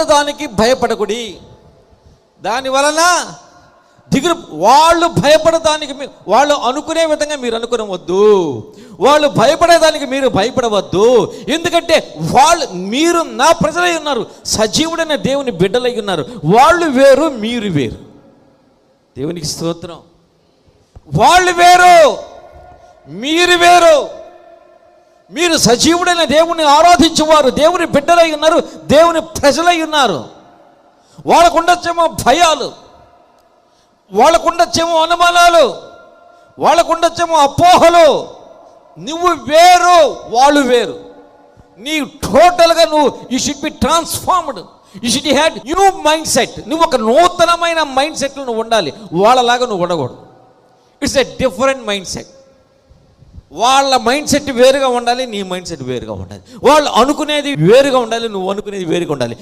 భయపడదానికి భయపడకుడి. దాని వలన దిగులు వాళ్ళు భయపడడానికి వాళ్ళు అనుకునే విధంగా మీరు అనుకునవద్దు. వాళ్ళు భయపడేదానికి మీరు భయపడవద్దు. ఎందుకంటే వాళ్ళు మీరు నా ప్రజలై ఉన్నారు. సజీవుడైన దేవుని బిడ్డలై ఉన్నారు. వాళ్ళు వేరు మీరు వేరు. దేవునికి స్తోత్రం. వాళ్ళు వేరు మీరు వేరు. మీరు సజీవుడైన దేవుని ఆరాధించేవారు దేవుని బిడ్డలై ఉన్నారు దేవుని ప్రజలై ఉన్నారు. వాళ్ళకు ఉండొచ్చేమో భయాలు వాళ్ళకు ఉండొచ్చేమో అనుమానాలు వాళ్ళకు ఉండొచ్చేమో అపోహలు. నువ్వు వేరు వాళ్ళు వేరు. నీ టోటల్గా నువ్వు you should be transformed. You should had new mindset. నువ్వు ఒక నూతనమైన మైండ్ సెట్లో నువ్వు ఉండాలి. వాళ్ళలాగా నువ్వు ఉండకూడదు. It's a different mindset. వాళ్ళ మైండ్ సెట్ వేరుగా ఉండాలి నీ మైండ్ సెట్ వేరుగా ఉండాలి. వాళ్ళు అనుకునేది వేరుగా ఉండాలి నువ్వు అనుకునేది వేరుగా ఉండాలి.